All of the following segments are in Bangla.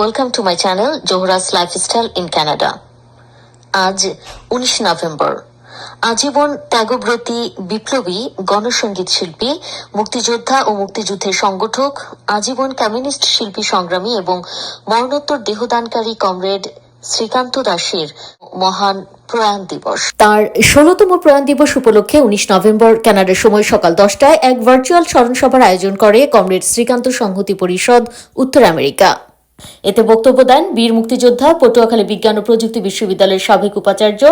Welcome to my channel Zohra's lifestyle in Canada আজ উনিশ নভেম্বর। আজীবন ত্যাগব্রতী বিপ্লবী গণসঙ্গীত শিল্পী, মুক্তিযোদ্ধা ও মুক্তিযুদ্ধের সংগঠক, আজীবন কমিউনিস্ট শিল্পী সংগ্রামী এবং মরণোত্তর দেহদানকারী কমরেড শ্রীকান্ত দাসের মহান প্রয়াণ দিবস। তার ষোলতম প্রয়াণ দিবস উপলক্ষে উনিশ নভেম্বর কানাডার সময় সকাল দশটায় এক ভার্চুয়াল স্মরণসভার আয়োজন করে কমরেড শ্রীকান্ত সংহতি পরিষদ, উত্তর আমেরিকা। এতে বক্তব্য দেন বীর মুক্তিযোদ্ধা, পটুয়াখালী বিজ্ঞান ও প্রযুক্তি বিশ্ববিদ্যালয়ের সাবেক উপাচার্য,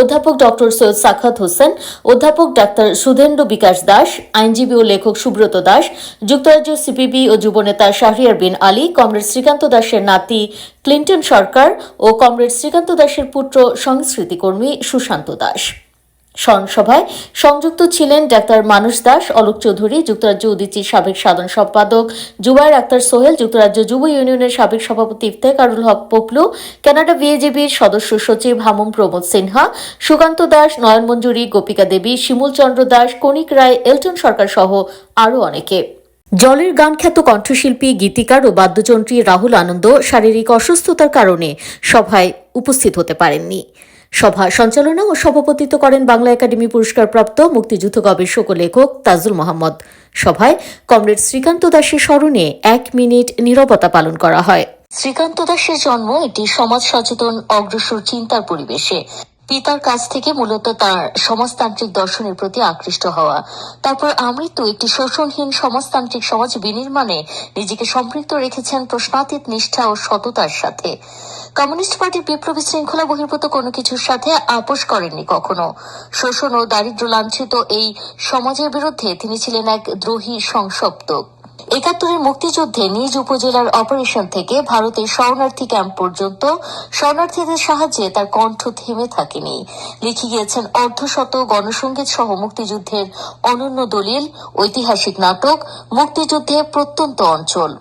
অধ্যাপক ডক্টর সৈয়দ সাখাত হোসেন, অধ্যাপক ডাক্তার সুধেন্দ্র বিকাশ দাস, আইনজীবী ও লেখক সুব্রত দাস, যুক্তরাজ্য সিপিবি ও যুবনেতা শাহরিয়ার বিন আলী, কমরেড শ্রীকান্ত দাসের নাতি ক্লিন্টন সরকার ও কমরেড শ্রীকান্ত দাসের পুত্র সংস্কৃতিকর্মী সুশান্ত দাস। স্মরণসভায় সংযুক্ত ছিলেন ডাক্তার মানস দাস, অলোক চৌধুরী, যুক্তরাজ্য উদিচির সাবেক সাধারণ সম্পাদক জুবাইর আক্তার সোহেল, যুক্তরাজ্য যুব ইউনিয়নের সাবেক সভাপতি ইফতেকারুল হক পপলু, কানাডা বিএজেবির সদস্য সচিব হামুম প্রমোদ সিনহা, সুকান্ত দাস, নয়ন মঞ্জুরি, গোপিকা দেবী, শিমুল চন্দ্র দাস, কণিক রায়, এলটন সরকার সহ আরও অনেকে। জলের গান খ্যাত কণ্ঠশিল্পী, গীতিকার ও বাদ্যযন্ত্রী রাহুল আনন্দ শারীরিক অসুস্থতার কারণে সভায় উপস্থিত হতে পারেননি। সভা সঞ্চালনা ও সভাপতিত্ব করেন বাংলা একাডেমি পুরস্কারপ্রাপ্ত মুক্তিযুদ্ধ গবেষক ও লেখক তাজুল মোহাম্মদ। সভায় কমরেড শ্রীকান্ত দাসের স্মরণে এক মিনিট নিরবতা পালন করা হয়। শ্রীকান্ত দাসের জন্ম এটি সমাজ সচেতন, অগ্রসর, চিন্তার পরিবেশে। পিতার কাছ থেকে মূলত তার সমাজতান্ত্রিক দর্শনের প্রতি আকৃষ্ট হওয়া। তারপর আমৃত্যু একটি শোষণহীন সমাজতান্ত্রিক সমাজ বিনির্মাণে নিজেকে সম্পৃক্ত রেখেছেন প্রশ্নাতীত নিষ্ঠা ও সততার সাথে। কমিউনিস্ট পার্টির বিপ্লবী শৃঙ্খলা বহির্ভূত কোনো কিছুর সাথে আপোষ করেননি কখনো। শোষণ ও দারিদ্র লাঞ্ছিত এই সমাজের বিরুদ্ধে তিনি ছিলেন এক দ্রোহী সংসপ্তক। একাত্তরের মুক্তিযুদ্ধে নিজ উপজেলার অপারেশন থেকে ভারতের শরণার্থী ক্যাম্প পর্যন্ত শরণার্থীদের সাহায্যে তার কণ্ঠ থেমে থাকেনি। লিখে গিয়েছেন, অর্ধশত গণসংগীত সহ মুক্তিযুদ্ধের অনন্য দলিল, ঐতিহাসিক নাটক, মুক্তিযুদ্ধে প্রত্যন্ত অঞ্চল।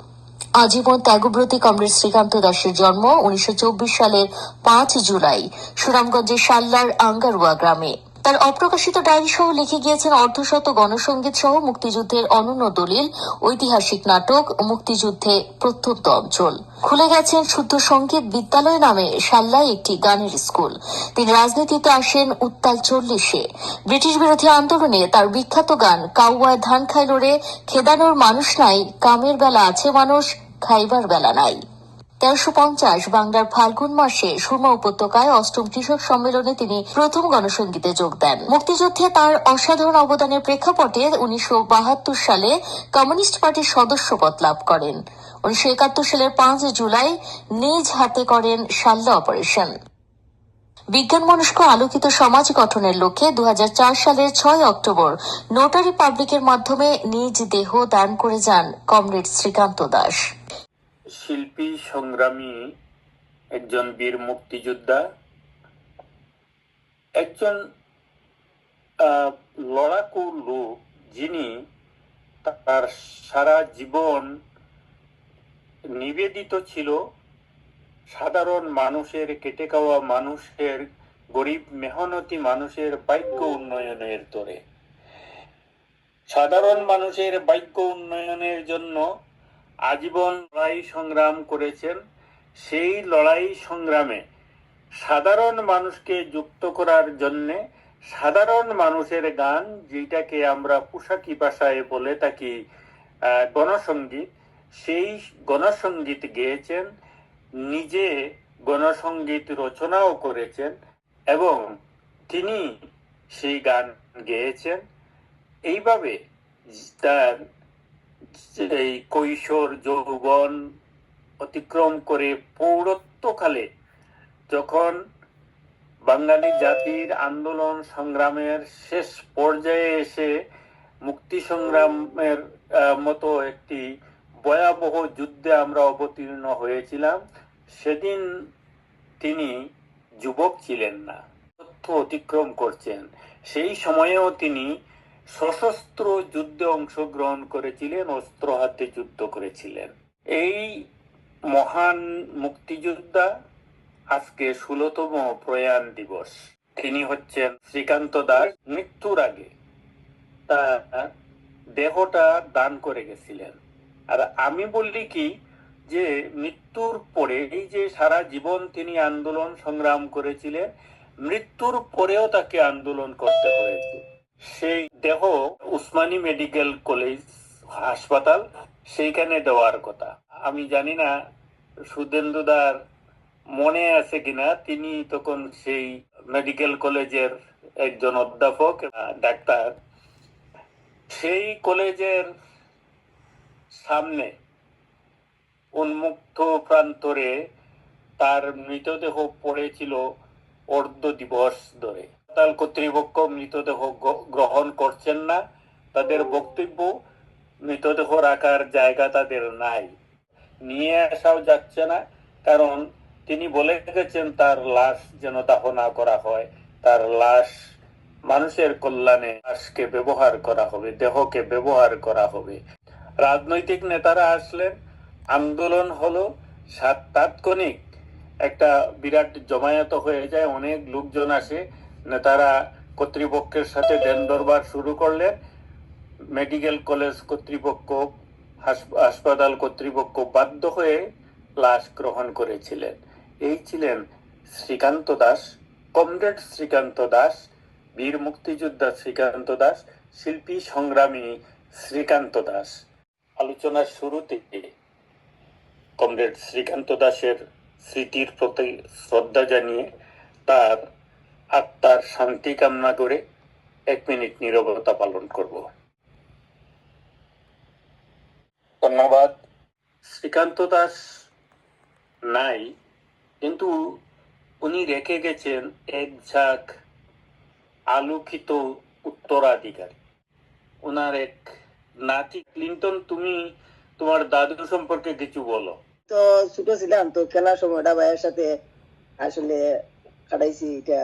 আজীবন ত্যাগব্রতী কমরেড শ্রীকান্ত দাসের জন্ম উনিশশো চব্বিশ সালের পাঁচ জুলাই, সুনামগঞ্জের সাল্লার আঙ্গারুয়া গ্রামে। তার অপ্রকাশিত ডায়েরি সহ লিখে গিয়েছেন অর্ধশত গণসঙ্গীত সহ মুক্তিযুদ্ধের অনন্য দলিল, ঐতিহাসিক নাটক, মুক্তিযুদ্ধে প্রত্যন্ত অঞ্চল। খুলে গেছেন শুদ্ধ সংগীত বিদ্যালয় নামে সাল্লায় একটি গানের স্কুল। তিনি রাজনীতিতে আসেন উত্তাল চল্লিশে। ব্রিটিশ বিরোধী আন্দোলনে তার বিখ্যাত গান কাউয়ায় ধান খাইলো রে খেদানোর মানুষ নাই, কামের বেলা আছে মানুষ, খাইবার বেলা নাই। তেরোশো পঞ্চাশ বাংলার ফাল্গুন মাসে সুরমা উপত্যকায় অষ্টম কৃষক সম্মেলনে তিনি প্রথম গণসঙ্গীতে যোগ দেন। মুক্তিযুদ্ধে তার অসাধারণ অবদানের প্রেক্ষাপটে উনিশশো বাহাত্তর সালে কমিউনিস্ট পার্টির সদস্যপদ লাভ করেন। উনিশশো একাত্তর সালের পাঁচ জুলাই নিজ হাতে করেন শাল্লা অপারেশন। বিজ্ঞান মনস্ক আলোকিত সমাজ গঠনের লক্ষ্যে দু হাজার চার সালের ছয় অক্টোবর নোটারি পাবলিকের মাধ্যমে নিজ দেহ দান করে যান কমরেড শ্রীকান্ত দাস। শিল্পী সংগ্রামী একজন বীর মুক্তিযোদ্ধা, একজন লড়াকু লোক যিনি তার সারা জীবন নিবেদিত ছিল। সাধারণ মানুষের, কেটে খাওয়া মানুষের, গরিব মেহনতি মানুষের বাক্য উন্নয়নের তরে সাধারণ মানুষের বাক্য উন্নয়নের জন্য আজীবন লড়াই সংগ্রাম করেছেন। সেই লড়াই সংগ্রামে সাধারণ মানুষকে যুক্ত করার জন্যে সাধারণ মানুষের গান, যেটাকে আমরা পোশাকি ভাষায় বলে থাকি গণসঙ্গীত সেই গণসঙ্গীত গেয়েছেন, নিজে গণসঙ্গীত রচনাও করেছেন এবং তিনি সেই গান গেয়েছেন। এইভাবে তার এই কৈশোর যৌবন অতিক্রম করে পৌরত্বকালে যখন বাঙালি জাতির আন্দোলন সংগ্রামের শেষ পর্যায়ে এসে মুক্তি সংগ্রামের মতো একটি ভয়াবহ যুদ্ধে আমরা অবতীর্ণ হয়েছিলাম, সেদিন তিনি যুবক ছিলেন না, তথ্য অতিক্রম করছেন। সেই সময়েও তিনি সশস্ত্র যুদ্ধে অংশগ্রহণ করেছিলেন, অস্ত্র হাতে যুদ্ধ করেছিলেন। এই মহান মুক্তিযোদ্ধা আজকে ষোলতম প্রয়াণ দিবস। তিনি হচ্ছেন শ্রীকান্ত দাস। মৃত্যুর আগে তার দেহটা দান করে গেছিলেন। আর আমি বললি কি যে, মৃত্যুর পরে এই যে সারা জীবন তিনি আন্দোলন সংগ্রাম করেছিলেন, মৃত্যুর পরেও তাকে আন্দোলন করতে হয়েছে। সেই দেহ উসমানী মেডিকেল কলেজ হাসপাতাল, সেইখানে দেওয়ার কথা। আমি জানি না সুদেন্দুদার মনে আছে কিনা, তিনি তখন সেই মেডিকেল কলেজের একজন অধ্যাপক, ডাক্তার। সেই কলেজের সামনে উন্মুক্ত প্রান্তরে তার মৃতদেহ পড়েছিল অর্ধ দিবস ধরে। হাসপাতাল কর্তৃপক্ষ মৃতদেহ গ্রহণ করছেন না। তাদের বক্তব্য, মৃতদেহ রাখার জায়গা তাদের নাই। নিয়ে আসাও যাচ্ছে না, কারণ তিনি বলে গেছেন তার লাশ যেন দাহ না করা হয়। তার লাশ মানুষের কল্যাণে লাশকে ব্যবহার করা হবে, দেহকে ব্যবহার করা হবে। রাজনৈতিক নেতারা আসলেন, আন্দোলন হলো তাৎক্ষণিক একটা বিরাট জমায়েত হয়ে যায়, অনেক লোকজন আসে। নেতারা কর্তৃপক্ষের সাথে দেন দরবার শুরু করলেন মেডিকেল কলেজ কর্তৃপক্ষ হাসপাতাল কর্তৃপক্ষ বাধ্য হয়ে লাশ গ্রহণ করেছিলেন। এই ছিলেন শ্রীকান্ত দাস, কমরেড শ্রীকান্ত দাস, বীর মুক্তিযোদ্ধা শ্রীকান্ত দাস, শিল্পী সংগ্রামী শ্রীকান্ত দাস। আলোচনার শুরুতে কমরেড শ্রীকান্ত দাসের স্মৃতির প্রতি শ্রদ্ধা জানিয়ে তার আত্মার শান্তি কামনা করে এক মিনিট নীরবতা পালন করব। ধন্যবাদ। শ্রীকান্ত দাস নাই, কিন্তু উনি রেখে গেছেন এক ঝাঁক আলোকিত উত্তরাধিকারী। ওনার এক নাতি ক্লিন্টন, তুমি তোমার দাদু সম্পর্কে কিছু বলো। তো ছোট ছিলাম, তো খেলার সময়টা ভাইয়ের সাথে আসলে কাটাইছি এটা।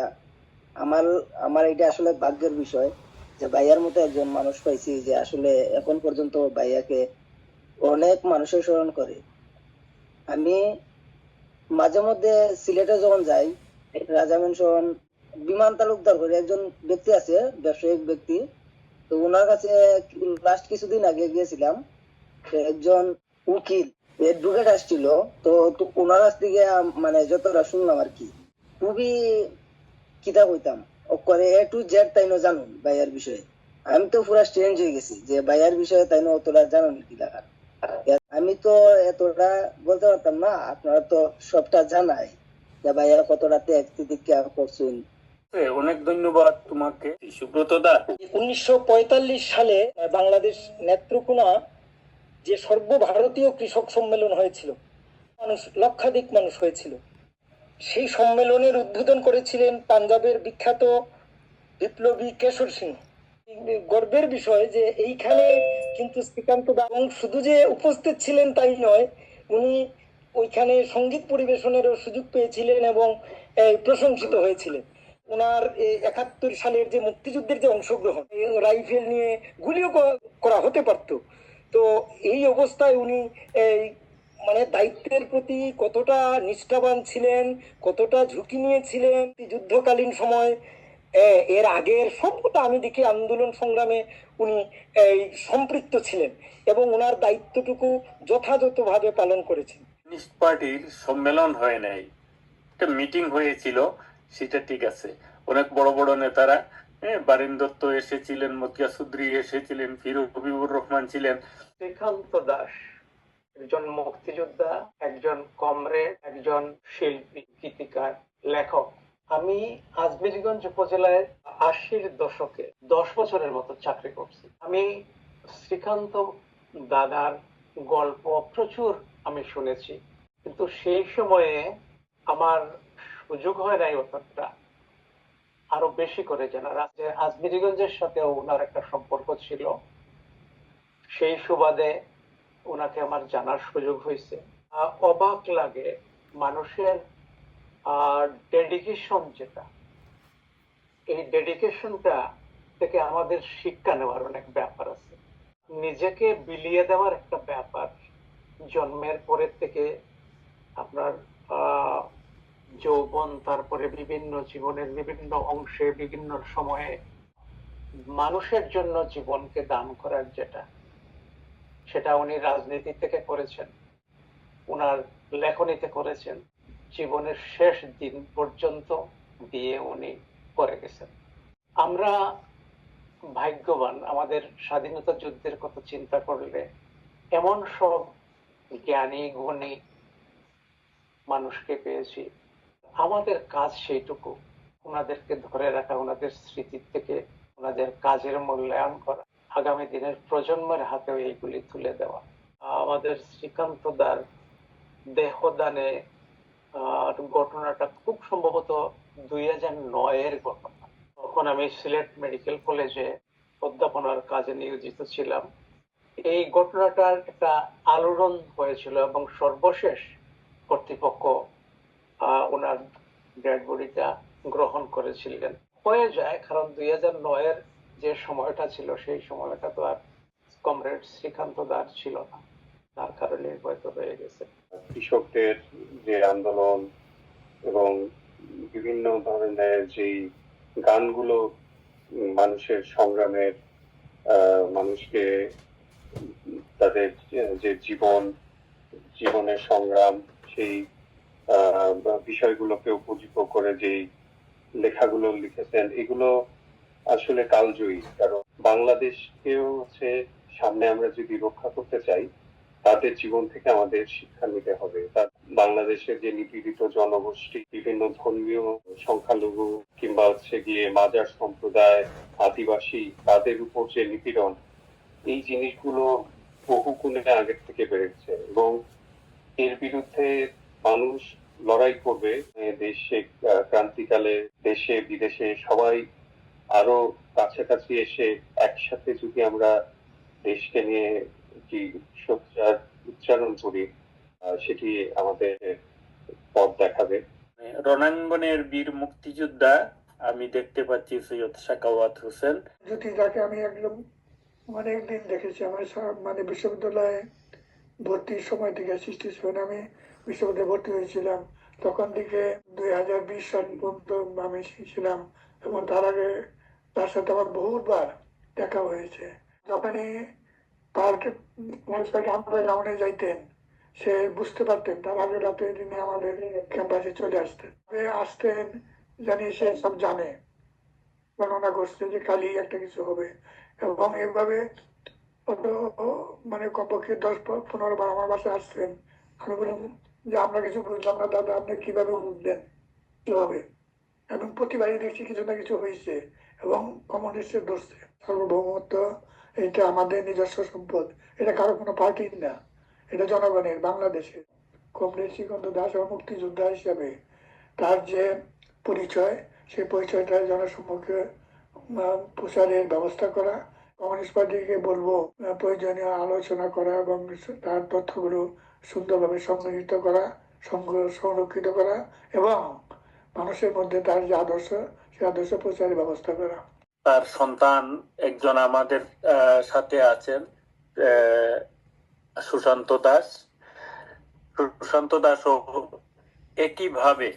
আমার আমার এটা আসলে ভাগ্যের বিষয় যে ভাইয়ার মতো একজন মানুষ পাইছি যে আসলে এখন পর্যন্ত ভাইয়াকে অনেক মানুষের স্মরণ করে। আমি মাঝে মধ্যে সিলেটে যখন যাই, রাজা মেনশন বিমান তালুকদার করে একজন ব্যক্তি আছে, ব্যবসায়িক ব্যক্তি, তো ওনার কাছে লাস্ট কিছুদিন আগে গিয়েছিলাম একজন উকিল অ্যাডভোকেট আসছিল, তো তো ওনার কাছ থেকে মানে যতটা শুনলাম আর কি, খুবই কিতা কইতাম ও করে এ টু জেড তাইনো জানুন ভাইয়ার বিষয়ে। আমি তো পুরা স্ট্রেঞ্জ হয়ে গেছি যে ভাইয়ার বিষয়ে তাইনো অতটা জানুন কি লাগার আমি তো এতটা বলতে পারতাম না আপনারা তো সবটা জানাই যে ভাইয়া কতটা ত্যাগ তিতিক্ষা করছেন। অনেক ধন্যবাদ তোমাকে। সুব্রত দা। উনিশশো পঁয়তাল্লিশ সালে বাংলাদেশ নেত্রকোনা যে সর্বভারতীয় কৃষক সম্মেলন হয়েছিল মানুষ লক্ষাধিক মানুষ হয়েছিল। সেই সম্মেলনের উদ্বোধন করেছিলেন পাঞ্জাবের বিখ্যাত বিপ্লবী কেশর সিং। গর্বের বিষয় যে এইখানে কিন্তু শ্রীকান্ত এবং শুধু যে উপস্থিত ছিলেন তাই নয়, উনি ওইখানে সংগীত পরিবেশনেরও সুযোগ পেয়েছিলেন এবং প্রশংসিত হয়েছিলেন। ওনার একাত্তর সালের যে মুক্তিযুদ্ধের যে অংশগ্রহণ রাইফেল নিয়ে গুলিও করা হতে পারত। তো এই অবস্থায় উনি মানে দায়িত্বের প্রতি কতটা নিষ্ঠাবান ছিলেন কতটা ঝুঁকি নিয়েছিলেন যুদ্ধকালীন সময় এর আগের সবটা আমি দেখি আন্দোলন সংগ্রামে উনি এই সম্পৃক্ত ছিলেন এবং ওনার দায়িত্বটুকু যথাযথভাবে পালন করেছেন। কমিউনিস্ট পার্টির সম্মেলন হয় নাই। একটা মিটিং হয়েছিল সেটা ঠিক আছে। অনেক বড় বড় নেতারা হ্যাঁ বারিন দত্ত এসেছিলেন মতিয়া সুদ্রি এসেছিলেন ফিরোজ হবিবুর রহমান ছিলেন। শ্রীকান্ত দাস। একজন মুক্তিযোদ্ধা, একজন কমরেড, একজন শিল্পী, গীতিকার, লেখক। আমি আজমিরগঞ্জ উপজেলায় আশির দশকে দশ বছরের মতো চাকরি করছি। আমি শ্রীকান্ত দাদার গল্প প্রচুর আমি শুনেছি। কিন্তু সেই সময়ে আমার সুযোগ হয় নাই অতটা আরও বেশি করে জানার। আজমিরগঞ্জের সাথেও ওনার একটা সম্পর্ক ছিল। সেই সুবাদে ওনাকে আমার জানার সুযোগ হয়েছে। অবাক লাগে মানুষের ডেডিকেশন যেটা। এই ডেডিকেশনটা থেকে আমাদের শিক্ষা নেওয়ার অনেক ব্যাপার আছে। নিজেকে বিলিয়ে দেওয়ার একটা ব্যাপার জন্মের পরের থেকে আপনার যৌবন, তারপরে বিভিন্ন জীবনের বিভিন্ন অংশে, বিভিন্ন সময়ে মানুষের জন্য জীবনকে দান করার যেটা সেটা উনি রাজনীতি থেকে করেছেন। ওনার লেখনীতে করেছেন। জীবনের শেষ দিন পর্যন্ত দিয়ে উনি করে গেছেন। আমরা ভাগ্যবান আমাদের স্বাধীনতা যুদ্ধের কথা চিন্তা করলে এমন সব জ্ঞানী, গুণী মানুষকে পেয়েছি। আমাদের কাজ সেইটুকু। ওনাদেরকে ধরে রাখা ওনাদের স্মৃতির থেকে ওনাদের কাজের মূল্যায়ন করা। আগামী দিনের প্রজন্মের হাতেও এইগুলি তুলে দেওয়া। আমাদের শ্রীকান্ত দার দেহদানে ঘটনাটা খুব সম্ভবত দুই হাজার নয়ের ঘটনা। তখন আমি সিলেট মেডিকেল কলেজে অধ্যাপনার কাজে নিয়োজিত ছিলাম। এই ঘটনাটার একটা আলোড়ন হয়েছিল এবং সর্বশেষ কর্তৃপক্ষ ওনার ডেড বডিটা গ্রহণ করেছিলেন। হয়ে যায়, কারণ দুই হাজার নয়ের যে সময়টা ছিল, সেই সময়টা তো আর কমরেড শ্রীকান্ত দার ছিল না। তার কারণে হয়তো হয়ে গেছে। কৃষকদের যে আন্দোলন এবং বিভিন্ন ধরনের যেই গানগুলো মানুষের সংগ্রামের মানুষকে তাদের যে- যে জীবন, জীবনের সংগ্রাম, সেই বিষয়গুলোকে উপজীব্য করে যেই লেখাগুলো লিখেছেন, এগুলো আসলে কালজয়ী, কারণ বাংলাদেশকেও হচ্ছে সামনে আমরা যদি রক্ষা করতে চাই, তাদের জীবন থেকে আমাদের শিক্ষা নিতে হবে। তার বাংলাদেশের যে নিপীড়িত জনগোষ্ঠী, বিভিন্ন ধর্মীয় সংখ্যালঘু কিংবা হচ্ছে গিয়ে মাজার সম্প্রদায়, আদিবাসী, তাদের উপর যে নিপীড়ন এই জিনিসগুলো বহু গুণে আগের থেকে বেড়েছে এবং এর বিরুদ্ধে মানুষ লড়াই করবে। দেশে ক্রান্তিকালে দেশে, বিদেশে সবাই আরও কাছাকাছি এসে একসাথে যদি আমরা দেশকে নিয়ে কি সোচ্চার উচ্চারণ করি সেটি আমাদের পথ দেখাবে। রণাঙ্গনের বীর মুক্তিযোদ্ধা আমি দেখতে পাচ্ছি সৈয়দ সাকাওয়াত হোসেন। যদি তাকে আমি একদম অনেক দিন দেখেছি আমার সব- মানে বিশ্ববিদ্যালয়ে ভর্তির সময় থেকে সৃষ্টি সেভেন আমি বিশ্ববিদ্যালয়ে ভর্তি হয়েছিলাম। তখন থেকে দুই হাজার বিশ সাল পর্যন্ত আমি ছিলাম এবং তার আগে তার সাথে আমার বহুবার দেখা হয়েছে। যখনই আমরা গ্রাউন্ডে যাইতেন, সে বুঝতে পারতেন তার আগে রাতে দিনে আমাদের ক্যাম্পাসে চলে আসতেন। আসতেন জানি সে সব জানে। গণনা করছে যে কালি একটা কিছু হবে। এবং এভাবে মানে কমপক্ষে দশ পনেরো বার আমার বাসায় আসছেন। আমি বললাম, যে আমরা কিছু বুঝলাম না, দাদা, আপনি কীভাবে বুঝলেন? কীভাবে? এবং প্রতিবারই দেখছি কিছু না কিছু হয়েছে। এবং কমিউনিস্টের ধরছে সার্বভৌমত্ব, এটা আমাদের নিজস্ব সম্পদ। এটা কারও কোনো পার্টির না। এটা জনগণের, বাংলাদেশের। কমরেড শ্রীকান্ত দাস মুক্তিযোদ্ধা হিসাবে তার যে পরিচয়, সেই পরিচয়টা জনসম্মুখে প্রচারের ব্যবস্থা করা, কমিউনিস্ট পার্টিকে বলব প্রয়োজনীয় আলোচনা করা এবং তার তথ্যগুলো সুন্দরভাবে সংগঠিত করা সংরক্ষিত করা এবং মানুষের মধ্যে তার যে আদর্শ সেই আদর্শ প্রচারের ব্যবস্থা করা। তার সন্তান একজন আমাদের আহ, সাথে আছেন আহ, সুশান্ত দাস। সুশান্ত দাস দাসও একইভাবে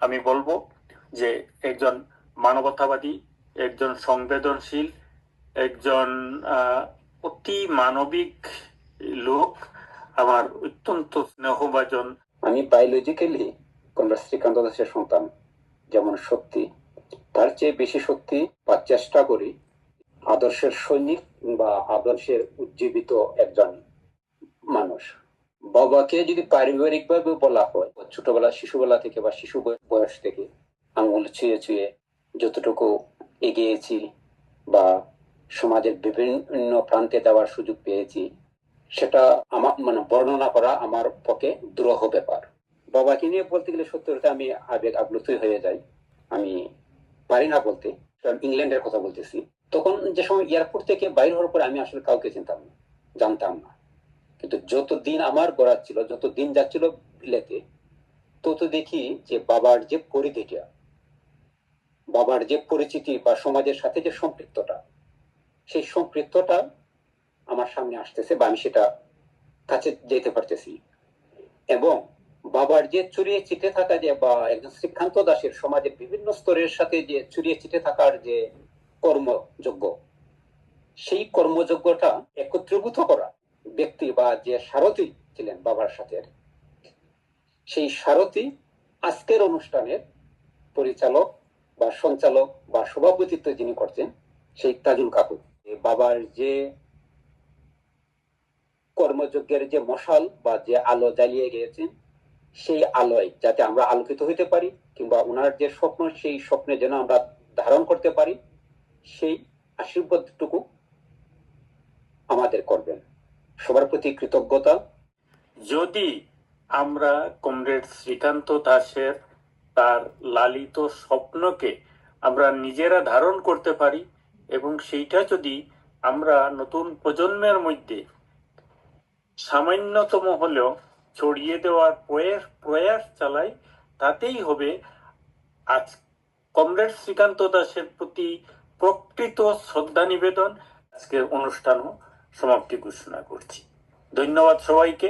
আমি বলব যে একজন মানবতাবাদী একজন সংবেদনশীল একজন আহ, অতি মানবিক লোক আমার অত্যন্ত স্নেহভাজন। আমি বায়োলজিক্যালি কমরেড শ্রীকান্ত দাসের সন্তান, যেমন সত্যি তার চেয়ে বেশি সত্যি বা চেষ্টা করি আদর্শের সৈনিক বা আদর্শের উজ্জীবিত একজন মানুষ। বাবাকে যদি পারিবারিকভাবে বলা হয়, ছোটবেলা, শিশুবেলা থেকে বা শিশু বয়স থেকে আঙুল ছুঁয়ে ছুঁয়ে যতটুকু এগিয়েছি বা সমাজের বিভিন্ন প্রান্তে যাওয়ার সুযোগ পেয়েছি, সেটা আমার মানে বর্ণনা করা আমার পক্ষে দুরূহ ব্যাপার। বাবাকে নিয়ে বলতে গেলে সত্যি কথা আমি আবেগ আপ্লুতই হয়ে যাই। আমি পারি না বলতে, কারণ ইংল্যান্ডের কথা বলতেছি। তখন যে সময় এয়ারপোর্ট থেকে বাইর হওয়ার পরে আমি আসলে কাউকে চিনতাম না, জানতাম না। কিন্তু যত দিন আমার গড়া ছিল যত দিন যাচ্ছিল বিলেতে, তত দেখি যে বাবার যে পরিধিটা, বাবার যে পরিচিতি বা সমাজের সাথে যে সম্পৃক্ততা, সেই সম্পৃক্ততা আমার সামনে আসতেছে বা আমি সেটা কাছে যেতে পারতেছি। এবং বাবার যে চুরিয়ে চিটে থাকা যে, বা একজন শ্রীকান্ত দাসের সমাজের বিভিন্ন স্তরের সাথে যে চুরিয়ে চিটে থাকার যে কর্মযোগ্য সেই কর্মযোগ্যটা একত্রীভূত করা ব্যক্তি বা যে সারথী ছিলেন বাবার সাথে। সেই সারথি আজকের অনুষ্ঠানের পরিচালক বা সঞ্চালক বা সভাপতিত্ব যিনি করছেন, সেই তাজুল কাকু এ বাবার যে কর্মযজ্ঞের যে মশাল বা যে আলো জ্বালিয়ে গিয়েছেন সেই আলোয় যাতে আমরা আলোকিত হইতে পারি, কিংবা ওনার যে স্বপ্ন, সেই স্বপ্নে যেন আমরা ধারণ করতে পারি, সেই আশীর্বাদটুকু আমাদের করবেন। সবার প্রতি কৃতজ্ঞতা। যদি আমরা কমরেড শ্রীকান্ত দাসের, তার লালিত স্বপ্নকে আমরা নিজেরা ধারণ করতে পারি, এবং সেইটা যদি আমরা নতুন প্রজন্মের মধ্যে সামান্যতম হলেও ছড়িয়ে দেওয়ার প্রয়াস প্রয়াস চালাই, তাতেই হবে আজ কমরেড শ্রীকান্ত দাসের প্রতি প্রকৃত শ্রদ্ধা নিবেদন। আজকের অনুষ্ঠানও সমাপ্তি ঘোষণা করছি। ধন্যবাদ সবাইকে।